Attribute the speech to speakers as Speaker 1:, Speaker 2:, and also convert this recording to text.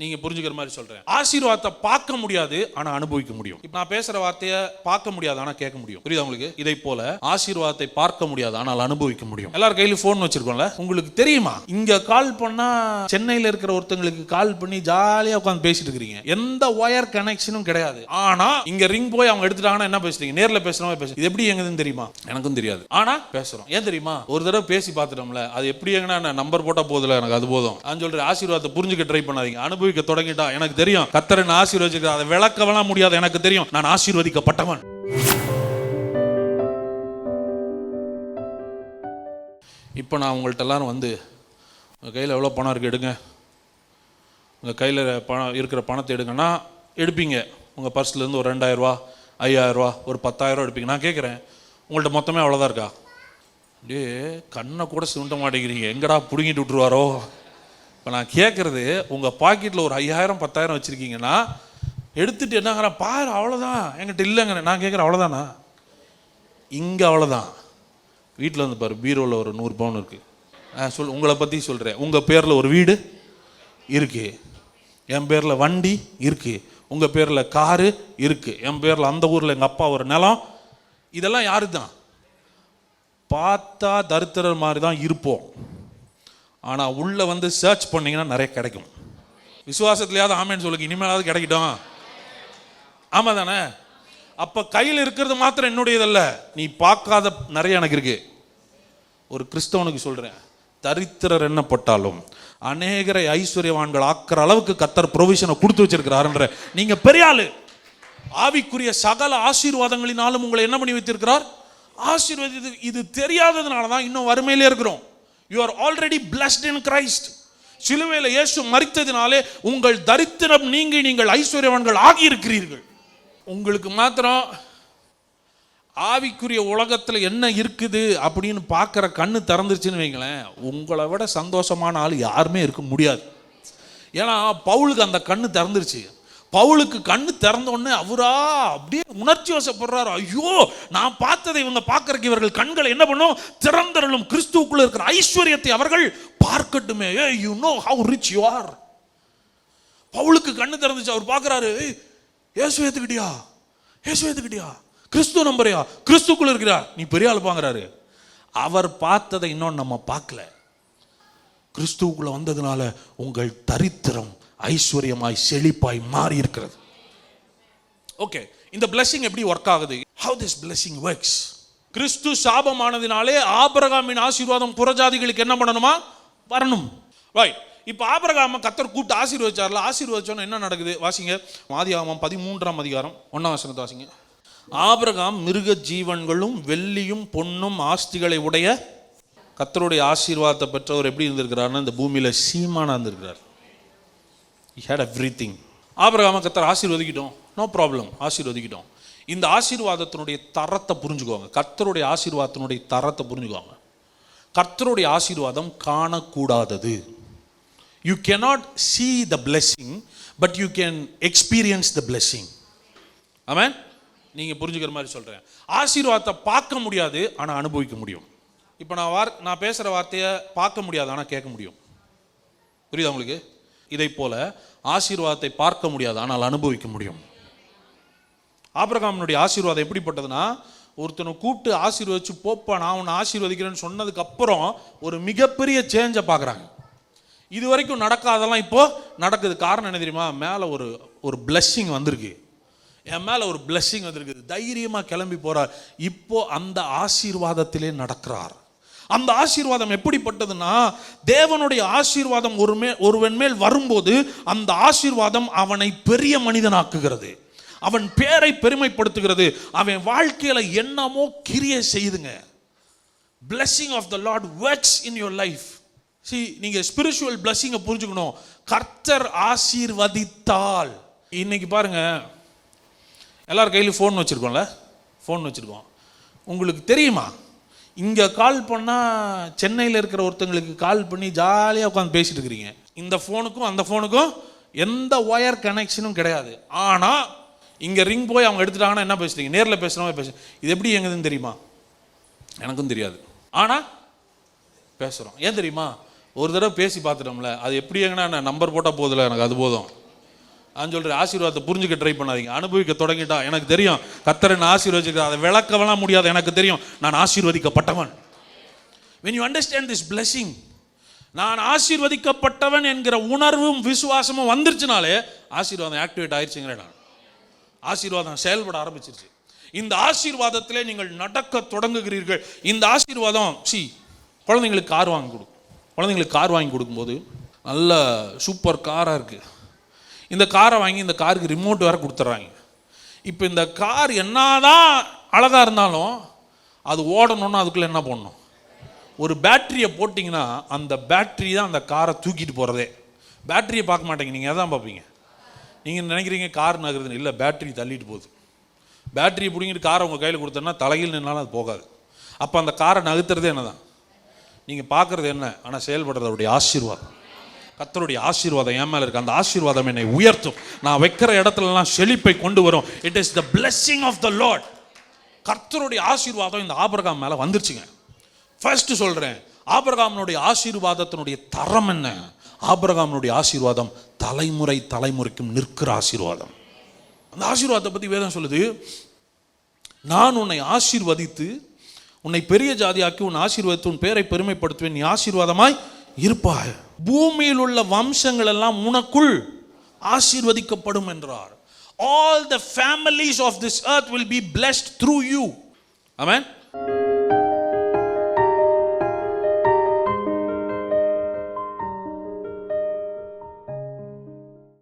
Speaker 1: நீங்க புரிஞ்சுக்கிற மாதிரி சொல்றேன். ஆசீர்வாதத்தை பார்க்க முடியாது ஆனா அனுபவிக்க முடியும். இப்ப நான் பேசுற வார்த்தையை பார்க்க முடியாது ஆனா கேட்க முடியும். புரியுதா உங்களுக்கு? இதை போல ஆசீர்வாதத்தை பார்க்க முடியாது ஆனால் அனுபவிக்க முடியும். எல்லார் கையிலும் போன் வச்சிருக்கோம்ல? உங்களுக்கு தெரியுமா? இங்க கால் பண்ணா சென்னையில இருக்கிற ஒருத்தங்களுக்கு கால் பண்ணி ஜாலியா உட்காந்து பேசிட்டு இருக்கிறீங்க. எந்த ஒயர் கனெக்ஷனும் கிடையாது. ஆனா இங்க ரிங் போய் அவங்க எடுத்துட்டாங்கன்னா என்ன பேசுறீங்க? நேர்ல பேசுறவங்க பேசுறீங்க இது எப்படி எங்குதுன்னு தெரியுமா? எனக்கும் தெரியாது. ஆனா பேசுறோம். ஏன் தெரியுமா? ஒரு தடவை பேசி பார்த்துட்டோம்ல அது எப்படி எங்கன்னா நம்பர் போட்டா போதுல எனக்கு அது போதும். நான் சொல்றேன் ஆசீர்வாதத்தை புரிஞ்சுக்க ட்ரை பண்ணாதீங்க. அனுபவிக்க தொடங்கிட்டா எனக்கு தெரியும். கத்தரன் ஆசீர்வதிக்கிறார் அதை விளக்கவெல்லாம் முடியாது. எனக்கு தெரியும். நான் ஆசீர்வதிக்கப்பட்டவன். இப்போ நான் உங்கள்கிட்ட எல்லாரும் வந்து உங்கள் கையில் எவ்வளோ பணம் இருக்குது எடுங்க. உங்கள் கையில் பணம் இருக்கிற பணத்தை எடுங்கன்னா எடுப்பீங்க. உங்கள் பர்ஸ்லேருந்து ஒரு ரெண்டாயிரரூவா ஐயாயிரரூவா ஒரு பத்தாயிரரூவா எடுப்பீங்க. நான் கேட்குறேன் உங்கள்கிட்ட மொத்தமே அவ்வளோதான் இருக்கா? அப்படியே கண்ணை கூட சுண்ட மாட்டேங்கிறீங்க. எங்கடா பிடுங்கிட்டு விட்ருவாரோ இப்போ நான் கேட்குறது உங்கள் பாக்கெட்டில் ஒரு ஐயாயிரம் பத்தாயிரம் வச்சுருக்கீங்கன்னா எடுத்துகிட்டு என்னங்கிறேன் பாரு அவ்வளோதான் என்கிட்ட இல்லைங்க. நான் கேட்குறேன் அவ்வளோதானா இங்கே அவ்வளோதான் வீட்டில் வந்து பாரு பீரோவில் ஒரு நூறு பவுன் இருக்குது நான் சொல் உங்களை பற்றி சொல்கிறேன் உங்கள் பேரில் ஒரு வீடு இருக்குது என் பேரில் வண்டி இருக்குது உங்கள் பேரில் காரு இருக்குது என் பேரில் அந்த ஊரில் எங்கள் அப்பா ஒரு நிலம். இதெல்லாம் யாரு தான் பார்த்தா தருத்திரர் மாதிரி தான் இருப்போம். ஆனால் உள்ளே வந்து சர்ச் பண்ணிங்கன்னா நிறைய கிடைக்கும். விசுவாசத்துலையாவது ஆமேன்னு சொல்லுங்க இனிமேலாவது கிடைக்கட்டும். ஆமாம் தானே அப்போ கையில் இருக்கிறது மாத்திரம் என்னுடையதல்ல. நீ பார்க்காத நிறைய எனக்கு இருக்கு. ஒரு கிறிஸ்தவனுக்கு சொல்கிறேன் தரித்திரர் என்னப்பட்டாலும் அநேகரை ஐஸ்வர்யவான்கள் ஆக்கிற அளவுக்கு கத்தர் ப்ரொவிஷனை கொடுத்து வச்சிருக்கிறாருன்ற நீங்கள் பெரிய ஆளு. ஆவிக்குரிய சகல ஆசீர்வாதங்களினாலும் உங்களை என்ன பண்ணி வைத்திருக்கிறார்? ஆசீர்வதி இது தெரியாததுனால தான் இன்னும் வறுமையிலே இருக்கிறோம். You are already blessed in Christ சிலுவையில் இயேசு மறித்ததினாலே உங்கள் தரித்திரம் நீங்கி நீங்கள் ஐஸ்வர்யவான்கள் ஆகியிருக்கிறீர்கள். உங்களுக்கு மாத்திரம் ஆவிக்குரிய உலகத்தில் என்ன இருக்குது அப்படின்னு பார்க்குற கண்ணு திறந்துருச்சுன்னு வைங்களேன் உங்களை விட சந்தோஷமான ஆள் யாருமே இருக்க முடியாது. ஏன்னா பவுலுக்கு அந்த கண்ணு திறந்துருச்சு. பவுலுக்கு கண்ணு திறந்த உடனே அவரா அப்படியே உணர்ச்சி வசப்படுறாரு. ஐயோ நான் பார்த்ததை இவங்க பார்க்கறக்கு இவர்கள் கண்களை என்ன பண்ணும்? திறந்தரலும் கிறிஸ்துவுக்குள்ள இருக்கிற ஐஸ்வர்யத்தை அவர்கள் பார்க்கட்டுமே. ஏ you know how rich you are பவுலுக்கு கண்ணு திறந்துச்சு அவர் பார்க்கறாரு. ஏசு இயேசு ஏத்துக்கிட்டியா? இயேசு ஏத்துக்கிட்டியா? கிறிஸ்து நம்புறியா? கிறிஸ்துக்குள்ள இருக்கிறா. நீ பெரிய ஆள் பாங்குறாரு அவர் பார்த்ததை இன்னொன்று நம்ம பார்க்கல. கிறிஸ்துவுக்குள்ள வந்ததுனால உங்கள் தரித்திரம் ஐஸ்வர்யமாய் செழிப்பாய் மாறி இருக்கிறது ஓகே இந்த blessing எப்படி ஒர்க் ஆகுது? How this blessing works? கிறிஸ்து சாபமானதினாலே ஆபிரகாமின் ஆசீர்வாதம் புறஜாதிகளுக்கு என்ன பண்ணணுமா? வரணும். ரைட் இப்போ ஆபிரகாம கத்தர் கூப்பிட்டு ஆசீர்வதிச்சார்ல ஆசீர்வதிச்சோன்னு என்ன நடக்குது? வாசிங்க ஆதியாகமம் பதிமூன்றாம் அதிகாரம் ஒன்னாம் வசனத்தை வாசிங்க. ஆபிரகாம் மிருக ஜீவன்களும் வெள்ளியும் பொன்னும் ஆஸ்திகளை உடைய கத்தருடைய ஆசீர்வாதத்தை பெற்றவர் எப்படி இருந்திருக்கிறாருன்னா இந்த பூமியில சீமானா இருந்திருக்கிறார். ஹேட் எவ்ரி திங் ஆபிரகாம கத்தர் ஆசீர்வதிக்கிட்டோம். No problem ஆசீர்வதிக்கிட்டோம். இந்த ஆசீர்வாதத்தினுடைய தரத்தை புரிஞ்சுக்கோங்க. கர்த்தருடைய ஆசீர்வாதத்தினுடைய தரத்தை புரிஞ்சுக்குவாங்க கர்த்தருடைய ஆசீர்வாதம் காணக்கூடாதது. You cannot see the blessing but you can experience the blessing ஆமாம் நீங்கள் புரிஞ்சுக்கிற மாதிரி சொல்கிறேன் ஆசீர்வாதத்தை பார்க்க முடியாது ஆனால் அனுபவிக்க முடியும். இப்போ நான் வார் நான் பேசுகிற வார்த்தையை பார்க்க முடியாது ஆனால் கேட்க முடியும். புரியுதா உங்களுக்கு? இதை போல ஆசீர்வாதத்தை பார்க்க முடியாது ஆனால் அனுபவிக்க முடியும். ஆபிரகாமனுடைய ஆசீர்வாதம் எப்படிப்பட்டதுன்னா ஒருத்தனை கூப்பிட்டு ஆசீர்வதிச்சு போப்பா நான் உன்னை ஆசீர்வதிக்கிறேன்னு சொன்னதுக்கப்புறம் ஒரு மிகப்பெரிய சேஞ்சை பார்க்குறாங்க. இது வரைக்கும் நடக்காதெல்லாம் இப்போது நடக்குது. காரணம் என்ன தெரியுமா? மேலே ஒரு ஒரு பிளஸ்ஸிங் வந்திருக்கு. என் மேலே ஒரு பிளஸ்ஸிங் வந்திருக்கு தைரியமாக கிளம்பி போகிறார் இப்போ அந்த ஆசீர்வாதத்திலே நடக்கிறார். அந்த ஆசீர்வாதம் எப்படிப்பட்டதுன்னா தேவனுடைய ஆசீர்வாதம் ஒரு மே ஒருவன் மேல் வரும்போது அந்த ஆசீர்வாதம் அவனை பெரிய மனிதனாக்குகிறது. அவன் பேரை பெருமைப்படுத்துகிறது. அவன் வாழ்க்கையில என்னமோ கிரியை செய்துங்க. Blessing of the lord works in your life C நீங்கள் ஸ்பிரிச்சுவல் பிளஸ்ஸிங்கை புரிஞ்சுக்கணும். கர்த்தர் ஆசீர்வதித்தால். இன்னைக்கு பாருங்க. எல்லார் கையிலும் ஃபோன் வச்சுருக்கோம்ல? ஃபோன் வச்சுருக்கோம். உங்களுக்கு தெரியுமா? இங்கே கால் பண்ணால் சென்னையில் இருக்கிற ஒருத்தங்களுக்கு கால் பண்ணி ஜாலியாக உட்காந்து பேசிட்டு இருக்கிறீங்க இந்த ஃபோனுக்கும் அந்த ஃபோனுக்கும் எந்த ஒயர் கனெக்ஷனும் கிடையாது. ஆனால் இங்கே ரிங் போய் அவங்க எடுத்துட்டாங்கன்னா என்ன பேசுறீங்க? நேரில் பேசுகிறவங்க பேச. இது எப்படி எங்குதுன்னு தெரியுமா? எனக்கும் தெரியாது. ஆனால் பேசுகிறோம் ஏன் தெரியுமா? ஒரு தடவை பேசி பார்த்துட்டோம்ல அது எப்படி எங்கன்னா நான் நம்பர் போட்டால் போதில்ல எனக்கு அது போதும். நான் சொல்கிறேன் ஆசீர்வாதத்தை புரிஞ்சுக்க ட்ரை பண்ணாதீங்க. அனுபவிக்க தொடங்கிட்டா எனக்கு தெரியும். கத்தரன் ஆசீர்வதிக்க அதை விளக்கவெல்லாம் முடியாது. எனக்கு தெரியும். நான் ஆசீர்வதிக்கப்பட்டவன். When you understand this blessing நான் ஆசீர்வதிக்கப்பட்டவன் என்கிற உணர்வும் விசுவாசமும் வந்துருச்சுனாலே ஆசீர்வாதம் ஆக்டிவேட் ஆயிடுச்சுங்கிறேன் நான். ஆசீர்வாதம் செயல்பட ஆரம்பிச்சிருச்சு. இந்த ஆசீர்வாதத்திலே நீங்கள் நடக்க தொடங்குகிறீர்கள். இந்த ஆசீர்வாதம் சி குழந்தைங்களுக்கு கார் வாங்கி கொடு. குழந்தைங்களுக்கு கார் வாங்கி கொடுக்கும்போது நல்ல சூப்பர் காராக இருக்குது இந்த காரை வாங்கி இந்த காருக்கு ரிமோட் வேறு கொடுத்துட்றாங்க இப்போ இந்த கார் என்ன தான் அழகாக இருந்தாலும் அது ஓடணும்னா அதுக்குள்ளே என்ன பண்ணணும் ஒரு பேட்டரியை போட்டிங்கன்னா அந்த பேட்டரி தான் அந்த காரை தூக்கிட்டு போகிறதே பேட்டரியை பார்க்க மாட்டேங்க. நீங்கள் அதான் பார்ப்பீங்க? நீங்கள் நினைக்கிறீங்க கார் நகருதுன்னு. இல்லை பேட்டரி தள்ளிட்டு போகுது. பேட்டரியை பிடிங்கிட்டு காரை உங்கள் கையில் கொடுத்தோன்னா தலையில் நின்னாலும் அது போகாது. அப்போ அந்த காரை நகர்த்துறதே என்னதான்? நீங்கள் பார்க்குறது என்ன? ஆனால் செயல்படுறது அவருடைய ஆசீர்வாதம். கத்தருடைய ஆசீர்வாதம் என் மேலே இருக்குது அந்த ஆசீர்வாதம் என்னை உயர்த்தும். நான் வைக்கிற இடத்துலலாம் செழிப்பை கொண்டு வரும். It is the blessing of the lord கர்த்தருடைய ஆசீர்வாதம் இந்த ஆபிரகாம் மேலே வந்துருச்சுங்க. ஃபர்ஸ்ட் சொல்கிறேன் ஆபரகாமனுடைய ஆசீர்வாதத்தினுடைய தரம் என்ன? ஆபரகாமனுடைய ஆசீர்வாதம் தலைமுறை தலைமுறைக்கும் நிற்கிற ஆசீர்வாதம். அந்த ஆசீர்வாதத்தை பற்றி வேதம் சொல்லுது. நான் உன்னை ஆசீர்வதித்து உன்னை பெரிய ஜாதியாக்கி உன் ஆசீர்வதித்து உன் பேரை பெருமைப்படுத்துவேன். நீ ஆசீர்வாதமாய் இருப்பாய். பூமியில் உள்ள வம்சங்கள் எல்லாம் உனக்குள் ஆசீர்வதிக்கப்படும் என்றார். All the families of this earth will be blessed through you அவன்